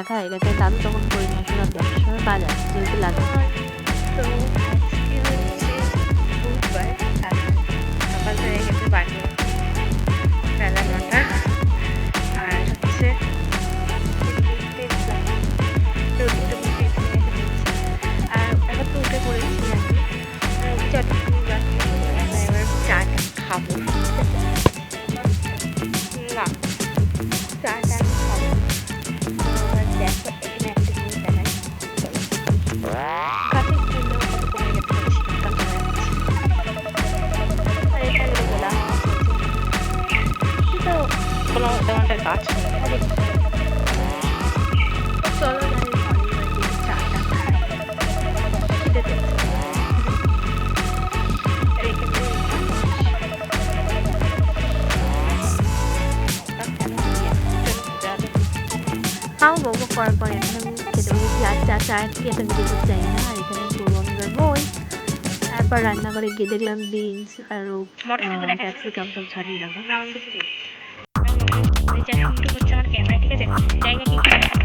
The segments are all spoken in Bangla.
দেখো হয়ে গেছে দাদু তখন করে নিয়ে আসলো দশটার যেহেতু লাগে তো হচ্ছে আর হচ্ছে। আর এবার খাব আর এখানে খাও বকবক করার পরে আমি খেতে বসেছি আর চা চায়ের থেকে একটা ভিডিও করতে চাই না আর এখানে করব আমি বই তারপর রান্নাঘরে গিয়ে দেখলাম বিনস আর ক্যাপসিকাম সব ছাড়িয়ে রাখা এটা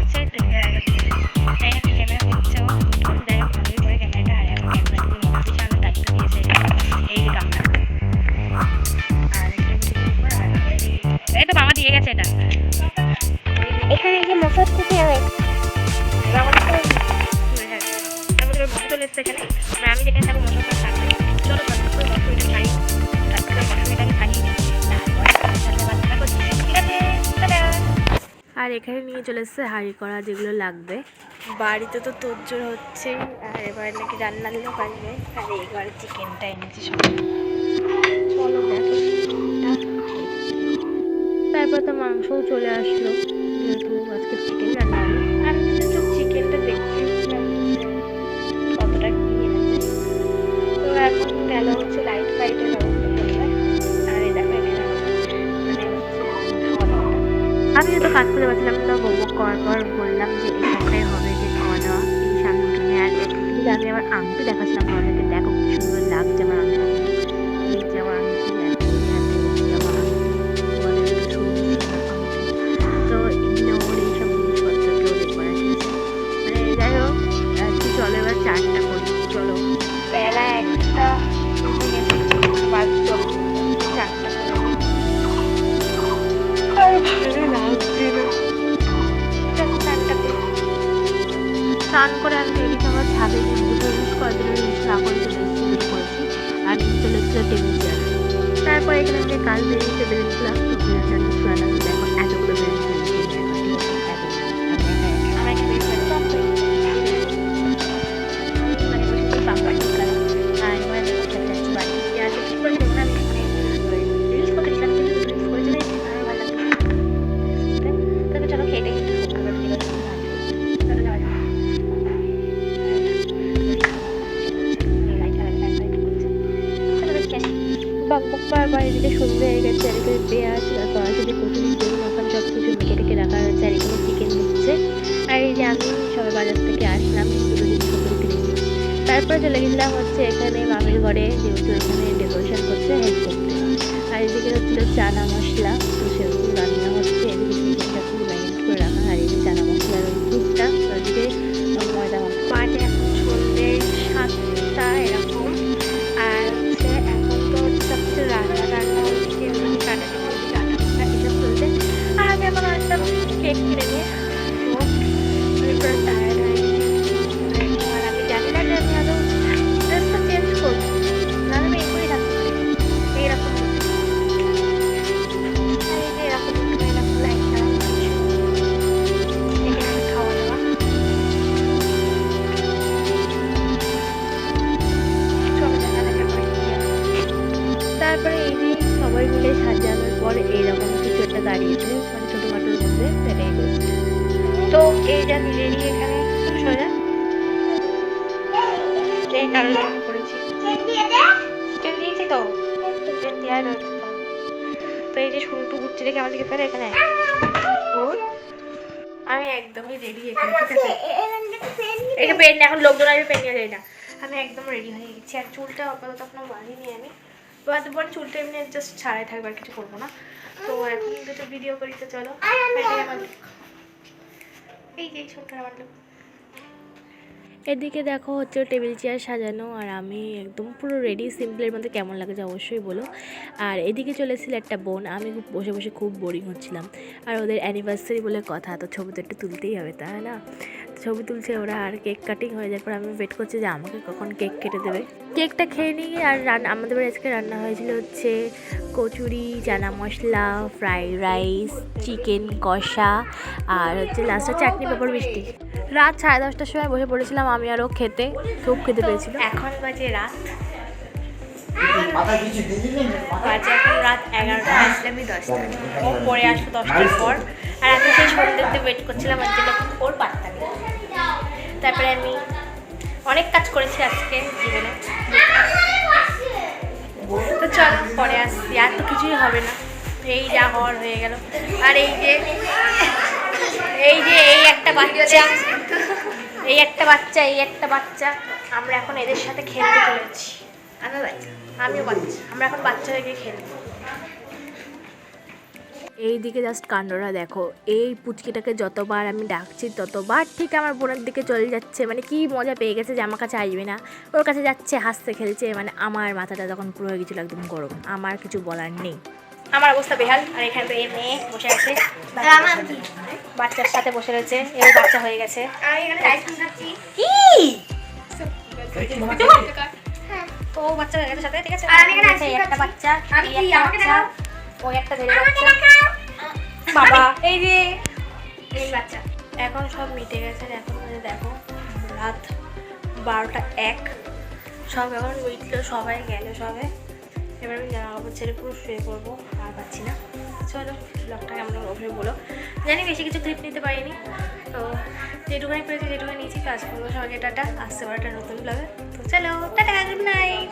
এখানে নিয়ে চলে এসছে হাঁড়ি করা যেগুলো লাগবে। বাড়িতে তো তোরজোর হচ্ছে আর এবার নাকি রান্নার লোক পারবে আর এবার চিকেনটা এনেছি সব। চলো তারপর তো মাংসও চলে আসলো। যেহেতু আজকে চিকেন কাজ করে পারছিলাম তো বকবক করার পর বললাম যে এখানটাই হবে যে খাওয়া দাওয়া। এই সামনে উঠোনে আর একটু আগে আমার আংটি দেখাচ্ছিলাম তোমাদেরকে দেখো কি সুন্দর লাগছে আমার আংটি। এই যে আমার আংটি এই তো ওর এইসব জিনিসপত্র কেউ দেখবে না ঠিক আছে মানে যাই হোক চলো এবার চারটা করি চলো। বেলা একটা বাজতো চারটা। স্নান করে আমি রেডি আমার ছাদে করার জন্য না করে চলে এসেছি করেছি আর চলে এসেছিল টেবিল চেয়ার। তারপর এখানে আমি কাজ বেরিয়েছে বেরিয়েছিলাম আমি বাজার থেকে আসলাম নিই চলে গেছিলাম হচ্ছে এখানে মামির ঘরে, যেহেতু এখানে ডেকোরেশন করছে হেল্প করতে আর এদিকে হচ্ছিল চানা মশলা, তো সেরকম রান্না হচ্ছে। এদিকে চিকেনটা খুব ম্যারিনেট করে রাখা আর যে চানা মশলার ওই দুধটা ওদিকে ময়দা সন্ধ্যে সাতটা এরকম। আর এখন তো সবচেয়ে রান্না হচ্ছে হচ্ছে এসব চলছে। আর আমি এখন কেক কিনে তো এই যা নিজেরই এখানে। সোজা। এই জন্য করেছি। ট্রেন দিয়েছি তো। ট্রেন দেওয়া রয়েছে তো এই যে শুরুটু ঘুরছে দেখে আমার দিকে ফেলে এখানে। আমি একদমই রেডি এখানে ঠিক আছে? এটা পেন এখন লোকজন আসবে পেন নিয়ে না। আমি একদম রেডি হয়ে গেছি। আর চুলটা আপাতত এখনও বাঁধিনি আমি। তো এতপরে চুলটা এমনি জাস্ট ছাড়াই থাকবে আর কিছু করব না। তো এখন দুটো ভিডিও করি তো চলো। আমার এই যে এদিকে দেখো হচ্ছে টেবিল চেয়ার সাজানো আর আমি একদম পুরো রেডি সিম্পলের মধ্যে কেমন লাগছে অবশ্যই বলো। আর এদিকে চলেছিল একটা বোন, আমি বসে বসে খুব বোরিং হচ্ছিলাম। আর ওদের অ্যানিভার্সারি বলে কথা, তো ছবি তো একটু তুলতেই হবে, তাই না? ছবি তুলছে ওরা আর কেক কাটিং হয়ে যাওয়ার পর আমি ওয়েট করছি যে আমাকে কখন কেক কেটে দেবে। কেকটা খেয়ে নিই আর রান্না আমাদের বাড়ি আজকে রান্না হয়েছিল হচ্ছে kachori chana masala fried rice chicken কষা আর হচ্ছে লাস্টে চাটনি পাপড় মিষ্টি। রাত সাড়ে দশটার সময় বসে পড়েছিলাম আমি আরও খেতে। খুব খেতে পেয়েছিল। এখন বাজে রাত। বাজে এখন রাত এগারোটা দশটা। ও পরে আসলো দশটার পর। আর আমি সেই সন্ধ্যেতে ওয়েট করছিলাম জন্য ওর পাত্তা নেই তারপরে আমি অনেক কাজ করেছি আজকে জীবনে। তো চল পরে আসছি। আর তো কিছুই হবে না। এই যা হওয়ার হয়ে গেল। আর এই যে এই যে এই একটা বাচ্চা। এই একটা বাচ্চা এই একটা বাচ্চা। আমরা এখন এদের সাথে খেলতে চলেছি। আমি আমিও বাচ্চা। আমরা এখন বাচ্চা হয়ে গিয়ে খেলব। এই দিকে জাস্ট কাণ্ডরা দেখো। এই পুচকিটাকে যতবার আমি ডাকছি ততবার ঠিক আমার বোনের দিকে চলে যাচ্ছে। মানে কি মজা পেয়ে গেছে যে আমার কাছে আসবে না। ওর কাছে যাচ্ছে হাসতে খেলছে মানে আমার মাথাটা তখন পুরো হয়ে গেছিল একদম গরম। আমার কিছু বলার নেই। আমার অবস্থা বেহাল। আর এখানে তো এই মেয়ে বসে আছে। বাচ্চার সাথে বসে রয়েছে। এও বাচ্চা হয়ে গেছে। কি? তো ও বাচ্চা হয়ে গেছে সাথে ঠিক আছে? একটা বাচ্চা এই একটা বাচ্চা। ওই একটা ধরে বাচ্চা। বাবা এই যে। এই বাচ্চা। এখন সব মিটে গেছে এখন বাজে দেখো রাত বারোটা এক। সব এখন মিটলো সবাই গেল সবে। এবার আমি জামা কাপড় ছেড়ে পুরো শুয়ে পড়ব আর পাচ্ছি না। চলো ব্লগটা কেমন অবশ্যই বলো। জানি বেশি কিছু ক্লিপ নিতে পারিনি। তো যেটুকুনি পেরেছি যেটুকুনি নিয়েছি। কাজ করব সবাইকে টাটা। আসতে পারে একটা নতুন ব্লগে তো চলো টাটা গুড নাইট